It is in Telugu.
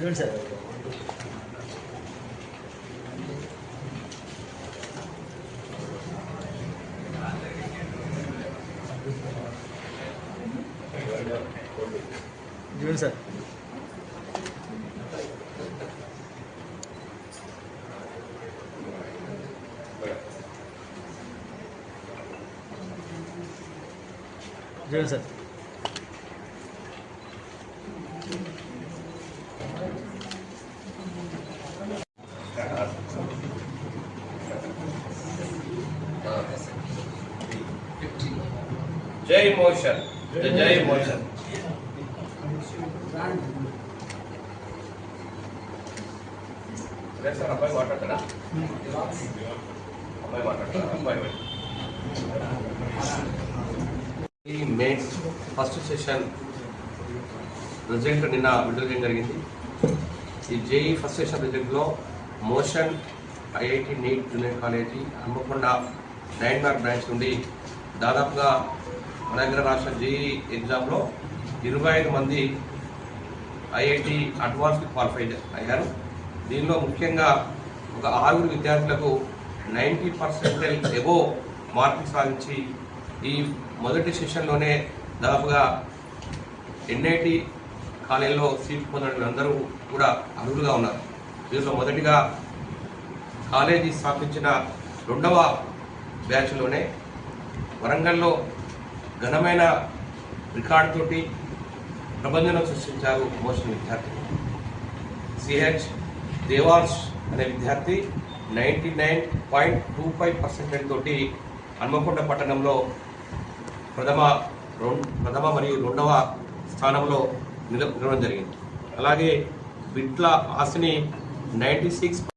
ಹೇಳಿ sir June sir June sir జై మోషన్. జై మోషన్. అబ్బాయి మాట్లాడతాడా? అబ్బాయి మాట్లాడతాడా? అబ్బాయి మే ఫస్ట్ సెషన్ రిజల్ట్ నిన్న విడుదల చేయడం జరిగింది. ఈ JEE first session రిజల్ట్లో Motion IIT NEET junior college Hanamkonda nine mark branch నుండి దాదాపుగా మన దగ్గర రాష్ట్ర జేఈ ఎగ్జామ్లో ఇరవై ఐదు మంది ఐఐటి అడ్వాన్స్ క్వాలిఫై అయ్యారు. దీనిలో ముఖ్యంగా ఒక ఆరుగురు విద్యార్థులకు నైంటీ పర్సెంటేజ్ ఎబో మార్కులు సాధించి ఈ మొదటి సెషన్లోనే దాదాపుగా ఎన్ఐటి కాలేజీలో సీట్ పొందిన అందరూ కూడా అర్హులుగా ఉన్నారు. దీనిలో మొదటిగా కాలేజీ స్థాపించిన రెండవ బ్యాచ్లోనే వరంగల్లో ఘనమైన రికార్డు తోటి ప్రబంధనం సృష్టించారు మోషన్ విద్యార్థి. సిహెచ్ దేవాంశ్ అనే విద్యార్థి ninety nine point two five percentage తోటి హన్మకొండ పట్టణంలో ప్రథమ ప్రథమ మరియు రెండవ స్థానంలో నిల నిలవడం జరిగింది. అలాగే బిట్ల ఆశని నైంటీ సిక్స్